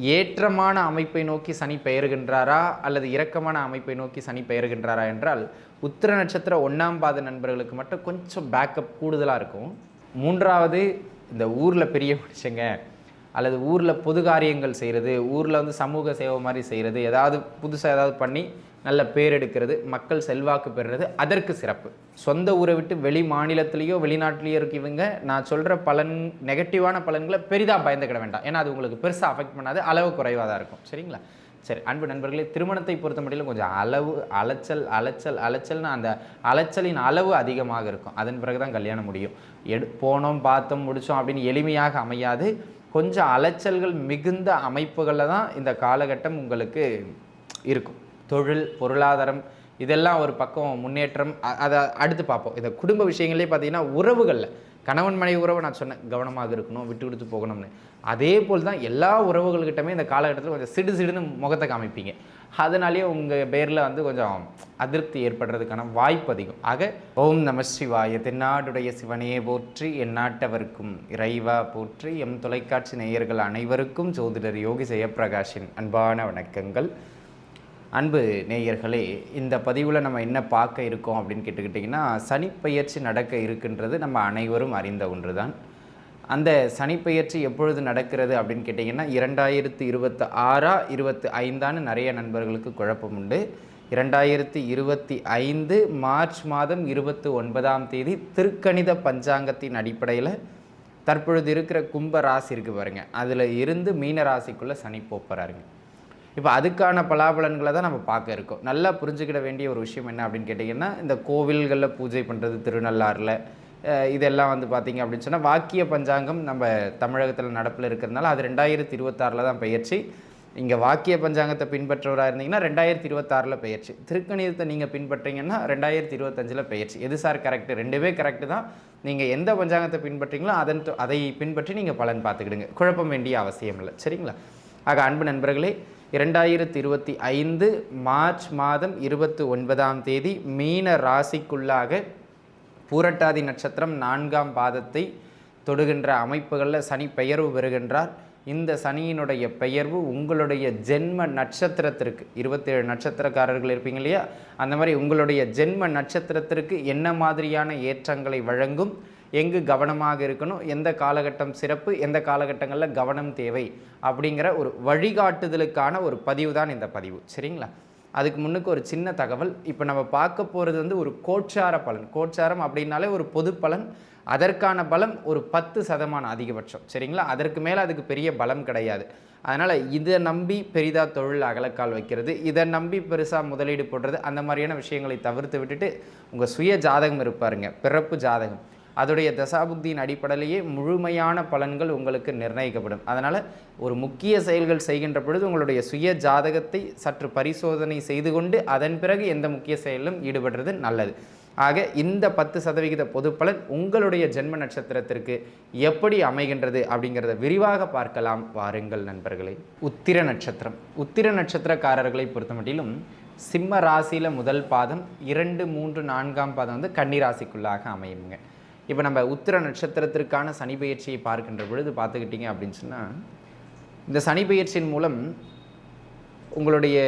ஏற்றமான அமைப்பை நோக்கி சனி பெயர்கின்றாரா அல்லது இரக்கமான அமைப்பை நோக்கி சனி பெயர்கின்றாரா என்றால் உத்திர நட்சத்திர ஒன்றாம் பாத நண்பர்களுக்கு மட்டும் கொஞ்சம் பேக்கப் கூடுதலாக இருக்கும். மூன்றாவது இந்த ஊரில் பெரிய மனுஷங்க அல்லது ஊரில் பொது காரியங்கள் செய்கிறது ஊரில் வந்து சமூக சேவை மாதிரி செய்கிறது ஏதாவது புதுசாக ஏதாவது பண்ணி நல்ல பேர் எடுக்கிறது மக்கள் செல்வாக்கு பெறுறது அதற்கு சிறப்பு. சொந்த ஊரை விட்டு வெளி மாநிலத்திலேயோ வெளிநாட்டிலேயோ இருக்கவங்க நான் சொல்கிற பலன் நெகட்டிவான பலன்களை பெரிதாக பயந்துக்கிட வேண்டாம். ஏன்னா அது உங்களுக்கு பெருசாக அஃபெக்ட் பண்ணாது அளவு குறைவாக தான் இருக்கும். சரிங்களா? சரி அன்பு நண்பர்களே திருமணத்தை பொறுத்த மட்டிலும் கொஞ்சம் அளவு அலைச்சல் அலைச்சல் அலைச்சல்னு அந்த அலைச்சலின் அளவு அதிகமாக இருக்கும். அதன் பிறகு தான் கல்யாணம் முடியும். எடு போனோம் பார்த்தோம் முடித்தோம் அப்படின்னு எளிமையாக அமையாது. கொஞ்சம் அலைச்சல்கள் மிகுந்த அமைப்புகளில் தான் இந்த காலகட்டம் உங்களுக்கு இருக்கும். தொழில் பொருளாதாரம் இதெல்லாம் ஒரு பக்கம் முன்னேற்றம் அதை அடுத்து பார்ப்போம். இந்த குடும்ப விஷயங்களே பார்த்தீங்கன்னா உறவுகளில். கணவன் மனைவி உறவை நான் சொன்னேன் கவனமாக இருக்கணும் விட்டு கொடுத்து போகணும்னு. அதே போல் தான் எல்லா உறவுகள்கிட்டமே இந்த காலகட்டத்தில் கொஞ்சம் சிடு சிடுன்னு முகத்தை காமிப்பீங்க. அதனாலேயே உங்கள் பேரில் வந்து கொஞ்சம் அதிருப்தி ஏற்படுறதுக்கான வாய்ப்பு அதிகம். ஆக ஓம் நம சிவாய தென்னாடுடைய சிவனையே போற்றி என் நாட்டவர்க்கும் இறைவா போற்றி எம் தொலைக்காட்சி நேயர்கள் அனைவருக்கும் ஜோதிடர் யோகி ஜெயப்பிரகாஷின் அன்பான வணக்கங்கள். அன்பு நேயர்களே இந்த பதிவில் நம்ம என்ன பார்க்க இருக்கோம் அப்படின்னு கேட்டுக்கிட்டிங்கன்னா சனிப்பெயர்ச்சி நடக்க இருக்கின்றது நம்ம அனைவரும் அறிந்த ஒன்று தான் அந்த சனிப்பெயர்ச்சி எப்பொழுது நடக்கிறது அப்படின்னு கேட்டிங்கன்னா இரண்டாயிரத்தி இருபத்தி ஆறா இருபத்தி ஐந்தான்னு நிறைய நண்பர்களுக்கு குழப்பம் உண்டு. இரண்டாயிரத்தி இருபத்தி ஐந்து மார்ச் மாதம் இருபத்தி ஒன்பதாம் தேதி திருக்கணித பஞ்சாங்கத்தின் அடிப்படையில் தற்பொழுது இருக்கிற கும்ப ராசி இருக்கு பாருங்கள் அதில் இருந்து மீன ராசிக்குள்ளே சனி போப்பறாருங்க இப்போ அதுக்கான பலாபலன்களை தான் நம்ம பார்க்க இருக்கோம். நல்லா புரிஞ்சுக்கிட வேண்டிய ஒரு விஷயம் என்ன அப்படின்னு கேட்டிங்கன்னா இந்த கோவில்களில் பூஜை பண்ணுறது திருநள்ளாறில் இதெல்லாம் வந்து பார்த்திங்க அப்படின்னு சொன்னால் வாக்கிய பஞ்சாங்கம் நம்ம தமிழகத்தில் நடப்பில் இருக்கிறதுனால அது ரெண்டாயிரத்தி இருபத்தாறில் தான் பயிற்சி இங்கே வாக்கிய பஞ்சாங்கத்தை பின்பற்றவராக இருந்தீங்கன்னா ரெண்டாயிரத்தி இருபத்தாறில் பயிற்சி திருக்கணிதத்தை நீங்கள் பின்பற்றீங்கன்னா ரெண்டாயிரத்தி இருபத்தஞ்சில் பயிற்சி எது சார் கரெக்டு ரெண்டுமே கரெக்டு தான். நீங்கள் எந்த பஞ்சாங்கத்தை பின்பற்றீங்களோ அதன் அதை பின்பற்றி நீங்கள் பலன் பார்த்துக்கிடுங்க. குழப்பம் வேண்டிய அவசியம் இல்லை. சரிங்களா? ஆக அன்பு நண்பர்களே இரண்டாயிரத்தி இருபத்தி ஐந்து மார்ச் மாதம் இருபத்தி ஒன்பதாம் தேதி மீன ராசிக்குள்ளாக பூரட்டாதி நட்சத்திரம் நான்காம் பாதத்தை தொடுகின்ற அமைப்புகளில் சனி பெயர்வு பெறுகின்றார். இந்த சனியினுடைய பெயர்வு உங்களுடைய ஜென்ம நட்சத்திரத்திற்கு இருபத்தேழு நட்சத்திரக்காரர்கள் இருப்பீங்க இல்லையா? அந்த மாதிரி உங்களுடைய ஜென்ம நட்சத்திரத்திற்கு என்ன மாதிரியான ஏற்றங்களை வழங்கும்? எங்கு கவனமாக இருக்கணும் எந்த காலகட்டம் சிறப்பு எந்த காலகட்டங்களில் கவனம் தேவை அப்படிங்கிற ஒரு வழிகாட்டுதலுக்கான ஒரு பதிவு தான் இந்த பதிவு. சரிங்களா? அதுக்கு முன்னுக்கு ஒரு சின்ன தகவல். இப்போ நம்ம பார்க்க போகிறது வந்து ஒரு கோட்சார பலன். கோட்சாரம் அப்படின்னாலே ஒரு பொது பலன். அதற்கான பலம் ஒரு பத்து சதமானம் அதிகபட்சம். சரிங்களா? அதற்கு மேலே அதுக்கு பெரிய பலம் கிடையாது. அதனால் இதை நம்பி பெரிதாக தொழில் அகலக்கால் வைக்கிறது இதை நம்பி பெருசாக முதலீடு போடுறது அந்த மாதிரியான விஷயங்களை தவிர்த்து விட்டுட்டு உங்கள் சுய ஜாதகம் இருப்பாருங்க. பிறப்பு ஜாதகம். அதோடைய தசாபுக்தியின் அடிப்படையிலேயே முழுமையான பலன்கள் உங்களுக்கு நிர்ணயிக்கப்படும். அதனால் ஒரு முக்கிய செயல்கள் செய்கின்ற பொழுது உங்களுடைய சுய ஜாதகத்தை சற்று பரிசோதனை செய்து கொண்டு அதன் பிறகு எந்த முக்கிய செயலிலும் ஈடுபடுறது நல்லது. ஆக இந்த பத்து சதவிகித பொது பலன் உங்களுடைய ஜென்ம நட்சத்திரத்திற்கு எப்படி அமைகின்றது அப்படிங்கிறத விரிவாக பார்க்கலாம். வாருங்கள் நண்பர்களே. உத்திர நட்சத்திரம். உத்திர நட்சத்திரக்காரர்களை பொறுத்தமட்டிலும் சிம்ம ராசியில் முதல் பாதம் இரண்டு மூன்று நான்காம் பாதம் வந்து கன்னி ராசிக்குள்ளாக அமையுங்க. இப்போ நம்ம உத்திர நட்சத்திரத்திற்கான சனி பயிற்சியை பார்க்கின்ற பொழுது பார்த்துக்கிட்டிங்க அப்படின்னு சொன்னால் இந்த சனி பயிற்சியின் மூலம் உங்களுடைய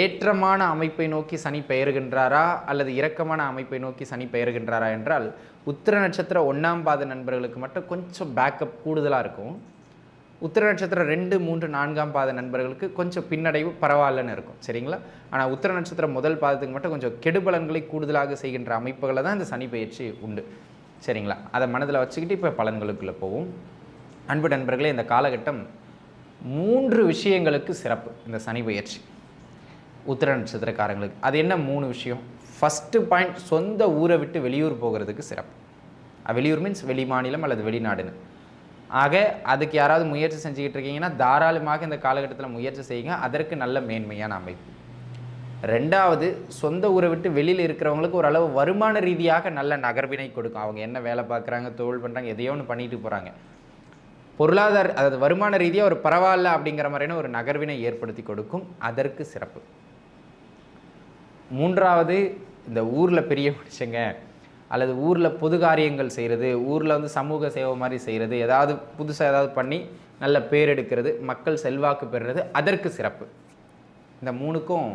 ஏற்றமான அமைப்பை நோக்கி சனி பெயர்கின்றாரா அல்லது இரக்கமான அமைப்பை நோக்கி சனி பெயர்கின்றாரா என்றால் உத்திர நட்சத்திர ஒன்றாம் பாத நண்பர்களுக்கு மட்டும் கொஞ்சம் பேக்கப் கூடுதலாக இருக்கும். உத்திர நட்சத்திரம் ரெண்டு மூன்று நான்காம் பாத நண்பர்களுக்கு கொஞ்சம் பின்னடைவு பரவாயில்லன்னு இருக்கும். சரிங்களா? ஆனால் உத்திர நட்சத்திரம் முதல் பாதத்துக்கு மட்டும் கொஞ்சம் கெடுபலன்களை கூடுதலாக செய்கின்ற அமைப்புகளை தான் இந்த சனி பயிற்சி உண்டு. சரிங்களா? அதை மனதில் வச்சுக்கிட்டு இப்போ பலன்களுக்குள்ளே போவோம். அன்பு நண்பர்களே இந்த காலகட்டம் மூன்று விஷயங்களுக்கு சிறப்பு இந்த சனி பயிற்சி. உத்திர நட்சத்திரக்காரங்களுக்கு. அது என்ன மூணு விஷயம்? ஃபஸ்ட்டு பாயிண்ட் சொந்த ஊரை விட்டு வெளியூர் போகிறதுக்கு சிறப்பு. வெளியூர் மீன்ஸ் வெளி மாநிலம் அல்லது வெளிநாடுன்னு. ஆக அதுக்கு யாராவது முயற்சி செஞ்சுக்கிட்டு இருக்கீங்கன்னா தாராளமாக இந்த காலகட்டத்தில் முயற்சி செய்யுங்க. அதற்கு நல்ல மேன்மையான அமைப்பு. ரெண்டாவது சொந்த ஊரை விட்டு வெளியில் இருக்கிறவங்களுக்கு ஓரளவு வருமான ரீதியாக நல்ல நகர்வினை கொடுக்கும். அவங்க என்ன வேலை பார்க்குறாங்க தொழில் பண்ணுறாங்க எதையோ ஒன்று பண்ணிட்டு போகிறாங்க பொருளாதார அதாவது வருமான ரீதியாக ஒரு பரவாயில்ல அப்படிங்கிற மாதிரியான ஒரு நகர்வினை ஏற்படுத்தி கொடுக்கும். அதற்கு சிறப்பு. மூன்றாவது இந்த ஊரில் பெரிய மனுஷங்க அல்லது ஊரில் பொது காரியங்கள் செய்கிறது ஊரில் வந்து சமூக சேவை மாதிரி செய்கிறது ஏதாவது புதுசாக ஏதாவது பண்ணி நல்ல பேர் எடுக்கிறது மக்கள் செல்வாக்கு பெறுறது அதற்கு சிறப்பு. இந்த மூணுக்கும்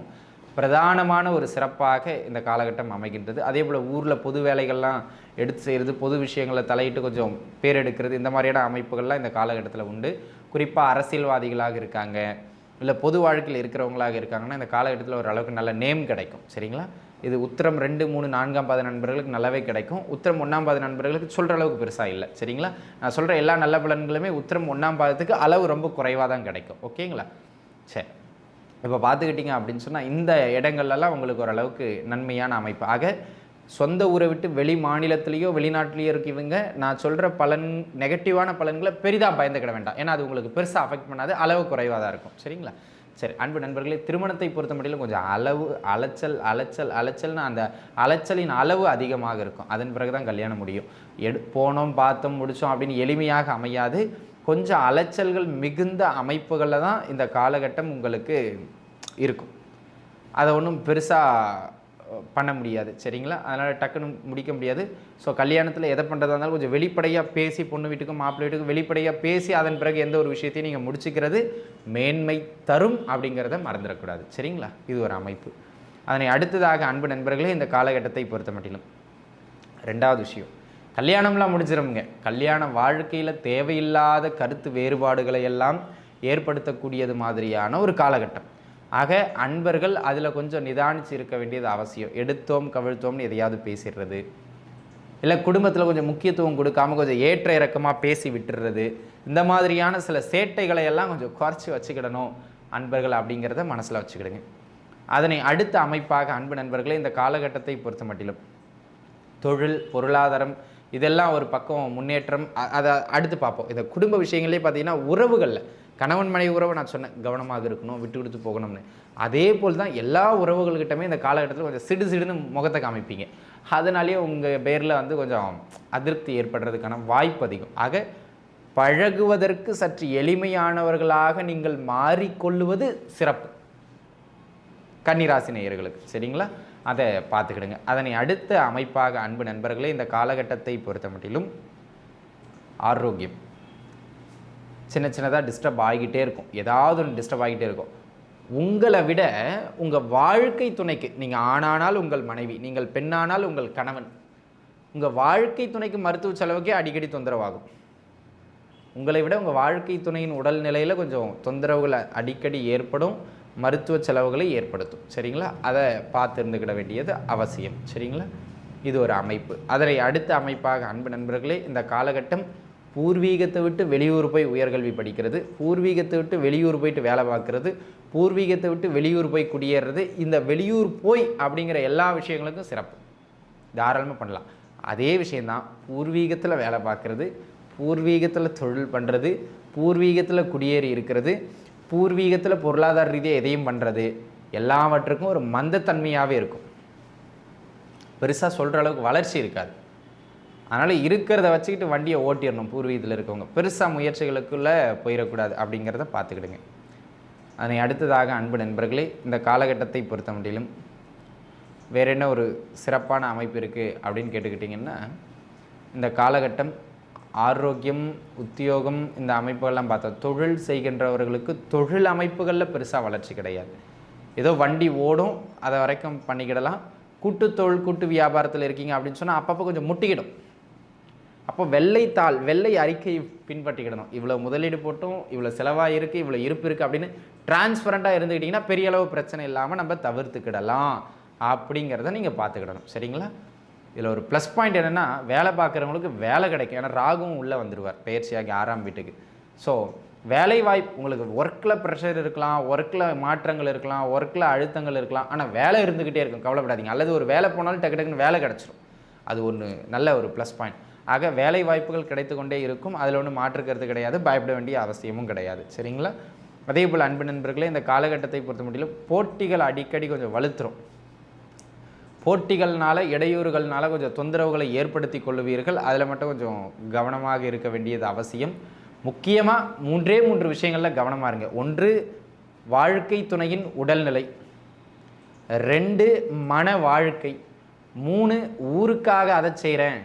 பிரதானமான ஒரு சிறப்பாக இந்த காலகட்டம் அமைகின்றது. அதே போல் ஊரில் பொது வேலைகள்லாம் எடுத்து செய்கிறது பொது விஷயங்களை தலையிட்டு கொஞ்சம் பேர் எடுக்கிறது இந்த மாதிரியான அமைப்புகள்லாம் இந்த காலகட்டத்தில் உண்டு. குறிப்பாக அரசியல்வாதிகளாக இருக்காங்க இல்லை பொது வாழ்க்கையில் இருக்கிறவங்களாக இருக்காங்கன்னா இந்த காலகட்டத்தில் ஓரளவுக்கு நல்ல நேம் கிடைக்கும். சரிங்களா? இது உத்தரம் ரெண்டு மூணு நான்காம் பாத நண்பர்களுக்கு நல்லாவே கிடைக்கும். உத்திரம் ஒன்றாம் பாத நண்பர்களுக்கு சொல்கிற அளவுக்கு பெருசாக இல்லை. சரிங்களா? நான் சொல்கிற எல்லா நல்ல பலன்களுமே உத்தரம் ஒன்றாம் பாதத்துக்கு அளவு ரொம்ப குறைவாக தான் கிடைக்கும். ஓகேங்களா? சரி. இப்போ பார்த்துக்கிட்டிங்க அப்படின்னு சொன்னால் இந்த இடங்கள்லாம் உங்களுக்கு ஓரளவுக்கு நன்மையான அமைப்பு. ஆக சொந்த ஊரை விட்டு வெளி மாநிலத்திலேயோ வெளிநாட்டிலேயோ இருக்கவங்க நான் சொல்கிற பலன் நெகட்டிவான பலன்களை பெரிதாக பயந்துக்கிட வேண்டாம். ஏன்னா அது உங்களுக்கு பெருசாக அஃபெக்ட் பண்ணாது. அளவு குறைவாக தான் இருக்கும். சரிங்களா? சரி அன்பு நண்பர்களே திருமணத்தை பொறுத்த மட்டும் கொஞ்சம் அளவு அலைச்சல் அலைச்சல் அலைச்சல்னு அந்த அலைச்சலின் அளவு அதிகமாக இருக்கும். அதன் பிறகு தான் கல்யாணம் முடியும். எடு போனோம் பார்த்தோம் முடித்தோம் அப்படின்னு எளிமையாக அமையாது. கொஞ்சம் அலைச்சல்கள் மிகுந்த அமைப்புகளில் தான் இந்த காலகட்டம் உங்களுக்கு இருக்கும். அதை ஒன்றும் பெருசாக பண்ண முடியாது சரிங்களா? அதனால் டக்குன்னு முடிக்க முடியாது. ஸோ கல்யாணத்தில் எதை பண்ணுறதா இருந்தாலும் கொஞ்சம் வெளிப்படையாக பேசி பொண்ணு வீட்டுக்கும் மாப்பிள்ளை வீட்டுக்கும் வெளிப்படையாக பேசி அதன் பிறகு எந்த ஒரு விஷயத்தையும் நீங்கள் முடிச்சுக்கிறது மேன்மை தரும் அப்படிங்கிறத மறந்துடக்கூடாது சரிங்களா? இது ஒரு அமைப்பு. அதனை அடுத்ததாக அன்பு நண்பர்களே இந்த காலகட்டத்தை பொறுத்த மட்டிலும். ரெண்டாவது விஷயம். கல்யாணம்லாம் முடிச்சிருமுங்க கல்யாண வாழ்க்கையில் தேவையில்லாத கருத்து வேறுபாடுகளை எல்லாம் ஏற்படுத்தக்கூடியது மாதிரியான ஒரு காலகட்டம். ஆக அன்பர்கள் அதில் கொஞ்சம் நிதானிச்சு இருக்க வேண்டியது அவசியம். எடுத்தோம் கவிழ்த்தோம்னு எதையாவது பேசிடுறது. இல்லை குடும்பத்தில் கொஞ்சம் முக்கியத்துவம் கொடுக்காம கொஞ்சம் ஏற்ற இறக்கமாக பேசி விட்டுறது. இந்த மாதிரியான சில சேட்டைகளை எல்லாம் கொஞ்சம் குறைச்சி வச்சுக்கிடணும் அன்பர்கள் அப்படிங்கிறத மனசில் வச்சுக்கிடுங்க. அதனை அடுத்த அமைப்பாக அன்பு நண்பர்களே இந்த காலகட்டத்தை பொறுத்த மட்டிலும் தொழில் பொருளாதாரம் இதெல்லாம் ஒரு பக்கம் முன்னேற்றம் அதை அடுத்து பார்ப்போம். இந்த குடும்ப விஷயங்களே பார்த்தீங்கன்னா உறவுகளில் கணவன் மனைவி உறவை நான் சொன்னேன் கவனமாக இருக்கணும் விட்டு கொடுத்து போகணும்னு. அதே போல் தான் எல்லா உறவுகள்கிட்டமே இந்த காலகட்டத்தில் கொஞ்சம் சிடு சிடுன்னு முகத்தை காமிப்பீங்க. அதனாலேயே உங்கள் பேரில் வந்து கொஞ்சம் அதிருப்தி ஏற்படுறதுக்கான வாய்ப்பு அதிகம். ஆக பழகுவதற்கு சற்று எளிமையானவர்களாக நீங்கள் மாறிக்கொள்ளுவது சிறப்பு. கன்னிராசி நேயர்களுக்கு சரிங்களா? அதை பார்த்துக்கிடுங்க. அதனை அடுத்த அமைப்பாக அன்பு நண்பர்களே இந்த காலகட்டத்தை பொறுத்த மட்டிலும் ஆரோக்கியம். சின்ன சின்னதாக டிஸ்டர்ப் ஆகிக்கிட்டே இருக்கும். ஏதாவது ஒன்று டிஸ்டர்ப் ஆகிட்டே இருக்கும். உங்களை விட உங்கள் வாழ்க்கை துணைக்கு நீங்கள் ஆணானால் உங்கள் மனைவி நீங்கள் பெண்ணானால் உங்கள் கணவன் உங்கள் வாழ்க்கை துணைக்கு மருத்துவ செலவுக்கே அடிக்கடி தொந்தரவாகும். உங்களை விட உங்கள் வாழ்க்கை துணையின் உடல்நிலையில் கொஞ்சம் தொந்தரவுகள் அடிக்கடி ஏற்படும் மருத்துவ செலவுகளை ஏற்படுத்தும். சரிங்களா? அதை பார்த்து இருந்துக்கிட வேண்டியது அவசியம். சரிங்களா? இது ஒரு அமைப்பு. அதனை அடுத்த அமைப்பாக அன்பு நண்பர்களே இந்த காலகட்டம் பூர்வீகத்தை விட்டு வெளியூர் போய் உயர்கல்வி படிக்கிறது பூர்வீகத்தை விட்டு வெளியூர் போயிட்டு வேலை பார்க்குறது பூர்வீகத்தை விட்டு வெளியூர் போய் குடியேறது இந்த வெளியூர் போய் அப்படிங்கிற எல்லா விஷயங்களுக்கும் சிறப்பு. தாராளமாக பண்ணலாம். அதே விஷயந்தான் பூர்வீகத்தில் வேலை பார்க்குறது பூர்வீகத்தில் தொழில் பண்ணுறது பூர்வீகத்தில் குடியேறி இருக்கிறது பூர்வீகத்தில் பொருளாதார ரீதியாக எதையும் பண்ணுறது எல்லாவற்றுக்கும் ஒரு மந்தத்தன்மையாகவே இருக்கும். பெருசாக சொல்கிற அளவுக்கு வளர்ச்சி இருக்காது. அதனால் இருக்கிறத வச்சுக்கிட்டு வண்டியை ஓட்டிடணும். பூர்வீகத்தில் இருக்கவங்க. பெருசாக முயற்சிகளுக்குள்ளே போயிடக்கூடாது அப்படிங்கிறத பார்த்துக்கிடுங்க. அதனை அடுத்ததாக அன்பு நண்பர்களே இந்த காலகட்டத்தை பொறுத்த முடியலும் வேற என்ன ஒரு சிறப்பான அமைப்பு இருக்குது அப்படின்னு கேட்டுக்கிட்டிங்கன்னா இந்த காலகட்டம் ஆரோக்கியம் உத்தியோகம் இந்த அமைப்புகள்லாம் பார்த்தா தொழில் செய்கின்றவர்களுக்கு தொழில் அமைப்புகளில் பெருசாக வளர்ச்சி கிடையாது. ஏதோ வண்டி ஓடும் அதை வரைக்கும் பண்ணிக்கிடலாம். கூட்டு தொழில் கூட்டு வியாபாரத்தில் இருக்கீங்க அப்படின்னு சொன்னால் அப்பப்போ கொஞ்சம் முட்டிக்கிடும். அப்போ வெள்ளைத்தாள் வெள்ளை அறிக்கை பின்பற்றிக்கிடணும். இவ்வளோ முதலீடு போட்டும் இவ்வளோ செலவாக இருக்குது இவ்வளோ இருப்பு இருக்குது அப்படின்னு டிரான்ஸ்பரண்ட்டாக இருந்துக்கிட்டிங்கன்னா பெரிய அளவு பிரச்சனை இல்லாமல் நம்ம தவிர்த்துக்கிடலாம் அப்படிங்கிறத நீங்கள் பார்த்துக்கிடணும். சரிங்களா? இதில் ஒரு ப்ளஸ் பாயிண்ட் என்னென்னா வேலை பார்க்குறவங்களுக்கு வேலை கிடைக்கும். ஏன்னா ராகுவும் உள்ளே வந்துடுவார் பயிற்சியாகி ஆறாம் வீட்டுக்கு. ஸோ வேலை வாய்ப்பு உங்களுக்கு ஒர்க்கில் ப்ரெஷர் இருக்கலாம் ஒர்க்கில் மாற்றங்கள் இருக்கலாம் ஒர்க்கில் அழுத்தங்கள் இருக்கலாம். ஆனால் வேலை இருந்துக்கிட்டே இருக்கும். கவலைப்படாதீங்க. அல்லது ஒரு வேலை போனாலும் டக்கு டக்குன்னு வேலை கிடச்சிரும். அது ஒன்று நல்ல ஒரு ப்ளஸ் பாயிண்ட் ஆக வேலை வாய்ப்புகள் கிடைத்து கொண்டே இருக்கும். அதில் ஒன்றும் மாற்றுக்கிறது கிடையாது. பயப்பட வேண்டிய அவசியமும் கிடையாது. சரிங்களா? அதே போல் அன்பு நண்பர்களே இந்த காலகட்டத்தை பொறுத்த முடியல போட்டிகள் அடிக்கடி கொஞ்சம் வலுத்துரும். போட்டிகள்னால இடையூறுகள்னால கொஞ்சம் தொந்தரவுகளை ஏற்படுத்தி கொள்ளுவீர்கள். அதில் மட்டும் கொஞ்சம் கவனமாக இருக்க வேண்டியது அவசியம். முக்கியமாக மூன்றே மூன்று விஷயங்களில் கவனமாக இருங்க. ஒன்று வாழ்க்கை துணையின் உடல்நிலை. ரெண்டு மன வாழ்க்கை. மூணு ஊருக்காக அதை செய்கிறேன்.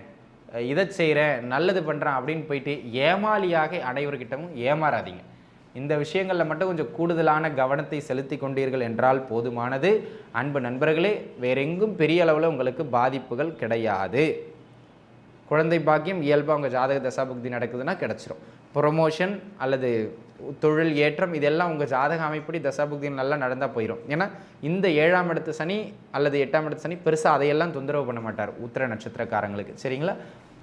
இதை செய்கிறேன் நல்லது பண்ணுறேன் அப்படின்னு போயிட்டு ஏமாளியாக அனைவர்கிட்டமும் ஏமாறாதீங்க. இந்த விஷயங்களில் மட்டும் கொஞ்சம் கூடுதலான கவனத்தை செலுத்தி கொண்டீர்கள் என்றால் போதுமானது. அன்பு நண்பர்களே வேறெங்கும் பெரிய அளவில் உங்களுக்கு பாதிப்புகள் கிடையாது. குழந்தை பாக்கியம் இயல்பாக உங்கள் ஜாதக தசாபுக்தி நடக்குதுன்னா கிடச்சிரும். ப்ரொமோஷன் அல்லது தொழில் ஏற்றம் இதெல்லாம் உங்கள் ஜாதக அமைப்படி தசாபுக்தி நல்லா நடந்தால் போயிடும் ஏன்னா இந்த ஏழாம் இடத்து சனி அல்லது எட்டாம் இடத்து சனி பெருசாக அதையெல்லாம் தொந்தரவு பண்ண மாட்டார். உத்திர நட்சத்திரக்காரங்களுக்கு. சரிங்களா?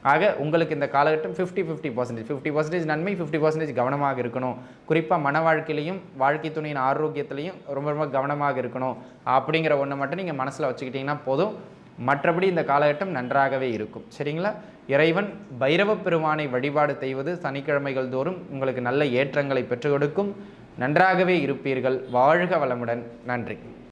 ஆக உங்களுக்கு இந்த காலகட்டம் fifty fifty percentage fifty percentage நன்மை ஃபிஃப்டி பர்சன்டேஜ் கவனமாக இருக்கணும். குறிப்பாக மன வாழ்க்கையிலையும் வாழ்க்கை துணையின் ஆரோக்கியத்திலையும் ரொம்ப ரொம்ப கவனமாக இருக்கணும். அப்படிங்கிற ஒன்றை மட்டும் நீங்கள் மனசில் வச்சுக்கிட்டிங்கன்னா போதும். மற்றபடி இந்த காலகட்டம் நன்றாகவே இருக்கும். சரிங்களா? இறைவன் பைரவ பெருமானை வழிபாடு செய்வது சனிக்கிழமைகள் தோறும் உங்களுக்கு நல்ல ஏற்றங்களை பெற்றுக் கொடுக்கும். நன்றாகவே இருப்பீர்கள். வாழ்க வளமுடன். நன்றி.